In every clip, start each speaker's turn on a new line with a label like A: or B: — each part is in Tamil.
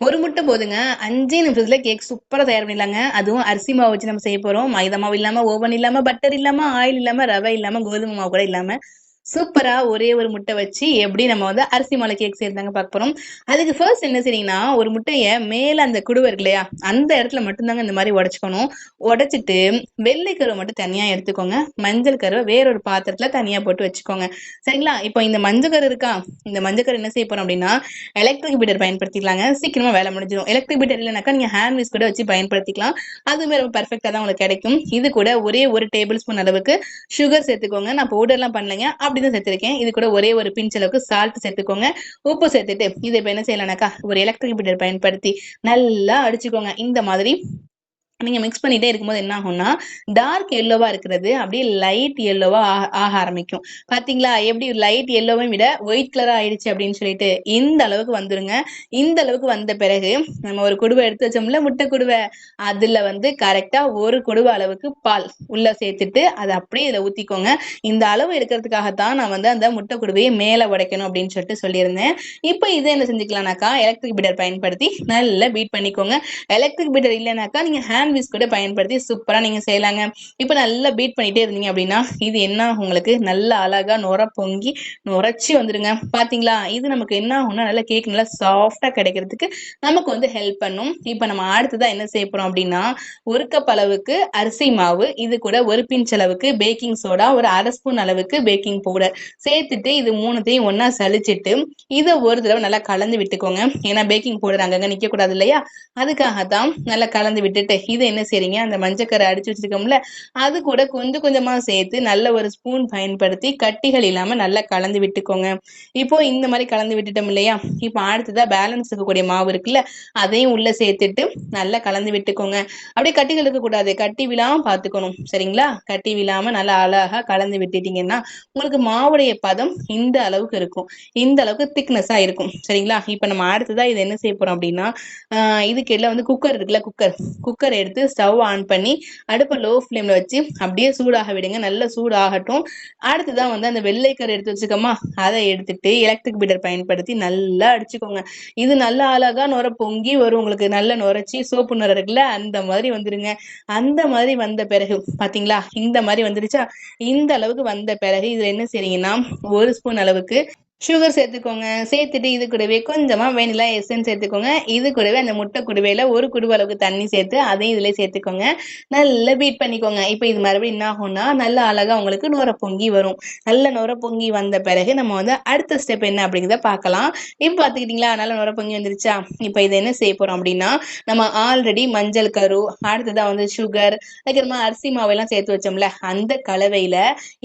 A: ஒரு முட்டை போதுங்க. அஞ்சே நிமிஷத்துல கேக் சூப்பரா தயார் பண்ணிடலாங்க. அதுவும் அரிசி மாவு வச்சு நம்ம செய்ய போறோம். மைதா மாவு இல்லாம ஓவன் இல்லாம பட்டர் இல்லாம ஆயில் இல்லாம ரவை இல்லாம கோதுமை மாவு கூட இல்லாம. சூப்பரா ஒரே ஒரு முட்டை வச்சு எப்படி நம்ம வந்து அரிசி மாலை கேக் செய்யறதாங்க பார்க்க போறோம். அதுக்கு ஃபர்ஸ்ட் என்ன செய்றீங்கன்னா ஒரு முட்டையை மேல அந்த குடுவை இருக்கு இல்லையா அந்த இடத்துல மட்டும்தாங்க இந்த மாதிரி உடச்சுக்கணும். உடச்சிட்டு வெள்ளை கருவை மட்டும் தனியா எடுத்துக்கோங்க. மஞ்சள் கருவை வேறொரு பாத்திரத்துல தனியா போட்டு வச்சுக்கோங்க. சரிங்களா? இப்போ இந்த மஞ்சள் கரு இருக்கா? இந்த மஞ்சள் கரு என்ன செய்ய போறோம் அப்படின்னா எலக்ட்ரிக் பீட்டர் பயன்படுத்திக்கலாங்க. சீக்கிரமா வேலை முடிஞ்சிடும் எலக்ட்ரிக் பீட்டர் இல்லைனாக்கா நீங்க ஹேண்ட் வீஸ் கூட வச்சு பயன்படுத்திக்கலாம். அதுவுமே ரொம்ப பர்ஃபெக்டா தான் உங்களுக்கு கிடைக்கும். இது கூட ஒரே ஒரு டேபிள் ஸ்பூன் அளவுக்கு சுகர் சேர்த்துக்கோங்க. நான் பவுடர்லாம் பண்ணலைங்க. அப்படி தான் சேர்த்துருக்கேன். இது கூட ஒரே ஒரு பிஞ்ச் அளவுக்கு சால்ட் சேர்த்துக்கோங்க. உப்பு சேர்த்துட்டு இதை இப்போ என்ன செய்யலாம்னாக்கா ஒரு எலக்ட்ரிக் பீட்டர் பயன்படுத்தி நல்லா அடிச்சுக்கோங்க. இந்த மாதிரி நீங்கள் மிக்ஸ் பண்ணிகிட்டே இருக்கும்போது என்ன ஆகும்னா டார்க் எல்லோவாக இருக்கிறது அப்படியே லைட் எல்லோவாக ஆக ஆரம்பிக்கும். பார்த்தீங்களா எப்படி லைட் எல்லோவையும் விட ஒயிட் கலராக ஆயிடுச்சு அப்படின்னு சொல்லிட்டு இந்த அளவுக்கு வந்துருங்க. இந்த அளவுக்கு வந்த பிறகு நம்ம ஒரு குடுவை எடுத்து வச்சோம்ல முட்டை குடுவை. அதில் வந்து கரெக்டாக ஒரு குடுவை அளவுக்கு பால் உள்ளே சேர்த்துட்டு அதை அப்படியே இதில் ஊற்றிக்கோங்க இந்த அளவு எடுக்கிறதுக்காகத்தான் நான் வந்து அந்த முட்டை குடுவையை மேலே உடைக்கணும் அப்படின்னு சொல்லிட்டு சொல்லியிருந்தேன். இப்போ இதை என்ன செஞ்சுக்கலாம்னாக்கா எலக்ட்ரிக் பீட்டர் பயன்படுத்தி நல்லா பீட் பண்ணிக்கோங்க. எலக்ட்ரிக் பீட்டர் இல்லைனாக்கா நீங்கள் ஹேண்ட் சாண்ட்விச் கூட பயன்படுத்தி சூப்பராக நீங்கள் செய்யலாங்க. இப்போ நல்லா பீட் பண்ணிகிட்டே இருந்தீங்க அப்படின்னா இது என்ன உங்களுக்கு? நல்ல அழகாக நுர பொங்கி நுரைச்சி வந்துடுங்க பார்த்தீங்களா இது நமக்கு என்ன ஆகும்னா நல்லா கேக் நல்லா சாஃப்டாக கிடைக்கிறதுக்கு நமக்கு வந்து ஹெல்ப் பண்ணும். இப்போ நம்ம அடுத்ததாக என்ன செய்ய போகிறோம் அப்படின்னா ஒரு கப் அளவுக்கு அரிசி மாவு இது கூட ஒரு பிஞ்ச் அளவுக்கு பேக்கிங் சோடா ஒரு அரை ஸ்பூன் அளவுக்கு பேக்கிங் பவுடர் சேர்த்துட்டு இது மூணுத்தையும் ஒன்றா சளிச்சிட்டு இதை ஒரு தடவை நல்லா கலந்து விட்டுக்கோங்க. ஏன்னா பேக்கிங் பவுடர் அங்கங்கே நிற்கக்கூடாது இல்லையா? அதுக்காக தான் நல்லா கலந்து விட்டுட்டு இதை என்ன செய்றீங்க? அந்த மஞ்சக்கரை அடிச்சு வச்சிருக்கோம்ல அது கூட கொஞ்சம் கொஞ்சமா சேர்த்து நல்ல ஒரு ஸ்பூன் பயன்படுத்தி கட்டிகள் இல்லாம நல்லா கலந்து விட்டுக்கோங்க. இப்போ இந்த மாதிரி கலந்து விட்டுட்டோம் இல்லையா? இப்போ அடுத்ததா பேலன்ஸ் இருக்கக்கூடிய மாவு இருக்குல்ல அதையும் உள்ள சேர்த்துட்டு நல்லா கலந்து விட்டுக்கோங்க. அப்படியே கட்டிகள் இருக்கக்கூடாது. கட்டி விழாம பார்த்துக்கணும். சரிங்களா? கட்டி விழாம நல்லா அழகா கலந்து விட்டுட்டீங்கன்னா உங்களுக்கு மாவுடைய பதம் இந்த அளவுக்கு இருக்கும். இந்த அளவுக்கு திக்னஸா இருக்கும். சரிங்களா? இப்போ நம்ம அடுத்ததா இது என்ன செய்ய போறோம் அப்படின்னா இதுக்கு எல்லாம் வந்து குக்கர் இருக்குல்ல குக்கர் குக்கர் எடுத்து ஸ்டவ் ஆன் பண்ணி அடுப்பை லோ ஃப்ளேமில் வச்சு அப்படியே சூடாக விடுங்க. நல்லா சூடாகட்டும். அடுத்துதான் வந்து அந்த வெள்ளைக்கரை எடுத்து வச்சுக்கோமா அதை எடுத்துட்டு எலக்ட்ரிக் பீட்டர் பயன்படுத்தி நல்லா அடிச்சுக்கோங்க. இது நல்லா அழகா நுர பொங்கி வரும். உங்களுக்கு நல்லா நுரைச்சி சோப்பு நுர இருக்குல்ல அந்த மாதிரி வந்துருங்க. அந்த மாதிரி வந்த பிறகு பாத்தீங்களா? இந்த மாதிரி வந்துருச்சா? இந்த அளவுக்கு வந்த பிறகு இதுல என்ன செய்றீங்கன்னா ஒரு ஸ்பூன் அளவுக்கு சுகர் சேர்த்துக்கோங்க. சேர்த்துட்டு இது கூடவே கொஞ்சமாக வெனிலா எசன் சேர்த்துக்கோங்க. இது கூடவே அந்த முட்டை குடுவையில் ஒரு குடுவை அளவுக்கு தண்ணி சேர்த்து அதையும் இதில் சேர்த்துக்கோங்க. நல்லா பீட் பண்ணிக்கோங்க. இப்போ இது மறுபடியும் என்ன ஆகும்னா நல்லா அழகாக உங்களுக்கு நுர பொங்கி வரும். நல்ல நுர பொங்கி வந்த பிறகு நம்ம வந்து அடுத்த ஸ்டெப் என்ன அப்படிங்கிறத பார்க்கலாம். இப்போ பார்த்துக்கிட்டிங்களா? நல்ல நுர பொங்கி வந்துருச்சா? இப்போ இதை என்ன செய்ய போகிறோம் அப்படின்னா நம்ம ஆல்ரெடி மஞ்சள் கரு அடுத்ததாக வந்து சுகர் அதுக்கப்புறமா அரிசி மாவெல்லாம் சேர்த்து வச்சோம்ல அந்த கலவையில்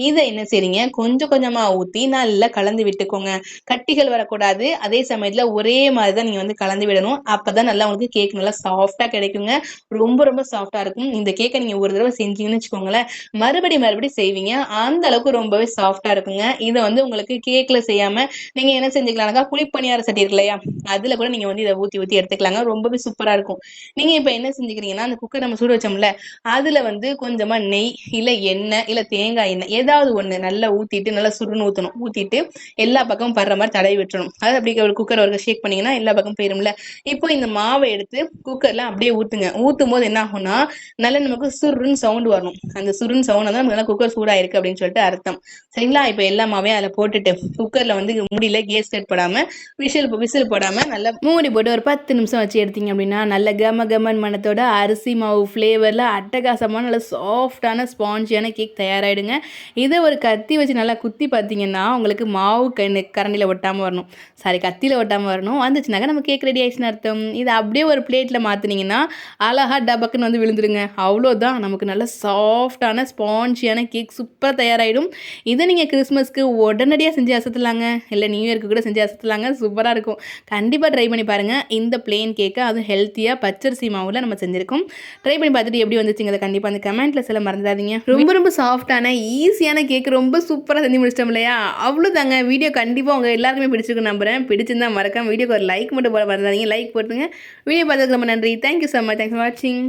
A: இதை என்ன செய்றீங்க? கொஞ்சம் கொஞ்சமாக ஊற்றி நல்லா கலந்து விட்டுக்கோங்க. வச்சுக்கோங்க. கட்டிகள் வரக்கூடாது. அதே சமயத்துல ஒரே மாதிரி தான் நீங்க வந்து கலந்து விடணும். அப்பதான் நல்லா உங்களுக்கு கேக் நல்லா சாஃப்டா கிடைக்குங்க. ரொம்ப ரொம்ப சாஃப்டா இருக்கும். இந்த கேக்கை நீங்க ஒரு தடவை செஞ்சீங்கன்னு வச்சுக்கோங்களேன். மறுபடி மறுபடி செய்வீங்க. அந்த அளவுக்கு ரொம்பவே சாஃப்டா இருக்குங்க. இதை வந்து உங்களுக்கு கேக்ல செய்யாம நீங்க என்ன செஞ்சுக்கலாம்னாக்கா குளிப்பணியார சட்டி இருக்கு இல்லையா? அதுல கூட நீங்க வந்து இதை ஊத்தி ஊத்தி எடுத்துக்கலாங்க. ரொம்பவே சூப்பரா இருக்கும். நீங்க இப்ப என்ன செஞ்சுக்கிறீங்கன்னா அந்த குக்கர் நம்ம சூட வச்சோம்ல அதுல வந்து கொஞ்சமா நெய் இல்ல எண்ணெய் இல்ல தேங்காய் எண்ணெய் ஏதாவது ஒண்ணு நல்லா ஊத்திட்டு நல்லா சுருன்னு ஊத்தணும். ஊத்திட்டு எல்லா பக்கம் படுற மாதிரி தடவி விட்டுறணும். அதாவது அப்படி ஒரு குக்கர் ஒரு ஷேக் பண்ணீங்கன்னா எல்லா பக்கம் போயிரும்ல. இப்போ இந்த மாவை எடுத்து குக்கர்ல அப்படியே ஊத்துங்க. ஊத்தும் போது என்ன ஆகும்னா நல்ல நமக்கு சுருன்னு சவுண்ட் வரணும். அந்த சுருன்னு சவுண்ட் தான் நமக்கு குக்கர் சூடாயிருக்கு அப்படின்னு சொல்லிட்டு அர்த்தம். சரிங்களா? இப்போ எல்லா மாவையும் அதில் போட்டுட்டு குக்கர்ல வந்து முடியல கேஸ் கட் போடாம விசில் விசில் போடாம நல்லா மூடி போட்டு ஒரு பத்து நிமிஷம் வச்சு எடுத்தீங்க அப்படின்னா நல்ல கம கமன் மனத்தோட அரிசி மாவு ஃப்ளேவரில் அட்டகாசமான நல்ல சாஃப்டான ஸ்பாஞ்சியான கேக் தயாராகிடுங்க இதை ஒரு கத்தி வச்சு நல்லா குத்தி பார்த்தீங்கன்னா உங்களுக்கு மாவு கண்ணு கரண்டியில் ஒட்டாமல் வரணும். சாரி கத்தியில் ஒட்டாமல் வரணும். வந்துச்சுனாக்கா நம்ம கேக் ரெடி ஆயிடுச்சுன்னு அர்த்தம். இது அப்படியே ஒரு பிளேட்டில் மாற்றினீங்கன்னா அழகாக டபக்குன்னு வந்து விழுந்துருங்க. அவ்வளோதான் நமக்கு நல்ல சாஃப்டான ஸ்பான்ஜியான கேக் சூப்பராக தயாராகிடும் இதை நீங்கள் கிறிஸ்மஸ்க்கு உடனடியாக செஞ்சு அசத்துலாங்க. இல்லை நியூ இயர்க்கு கூட செஞ்சு அசத்துலாங்க. சூப்பராக இருக்கும். கண்டிப்பாக ட்ரை பண்ணி பாருங்கள் இந்த பிளேன் கேக்கை அதுவும் ஹெல்த்தியாக பச்சரிசி மாவில் நம்ம செஞ்சுருக்கோம். ட்ரை பண்ணி பார்த்துட்டு எப்படி வந்துச்சுங்க கண்டிப்பாக அந்த கமெண்ட்டில் சில மறந்துடாதீங்க. ரொம்ப ரொம்ப சாஃப்டான ஈஸியான கேக் ரொம்ப சூப்பராக செஞ்சு முடிச்சிட்டோம் இல்லையா? அவ்வளோதாங்க வீடியோ கண்டிப்பாக கண்டிப்பாக உங்கள் எல்லாருக்குமே பிடிச்சிருக்கு நம்புறேன். பிடிச்சிருந்தா மறக்காம வீடியோக்கு ஒரு லைக் மட்டும் போட மறந்துடாதீங்க. லைக் போட்டுங்க வீடியோ பார்த்ததுக்கு ரொம்ப நன்றி. Thank you so much thanks for வாட்சிங்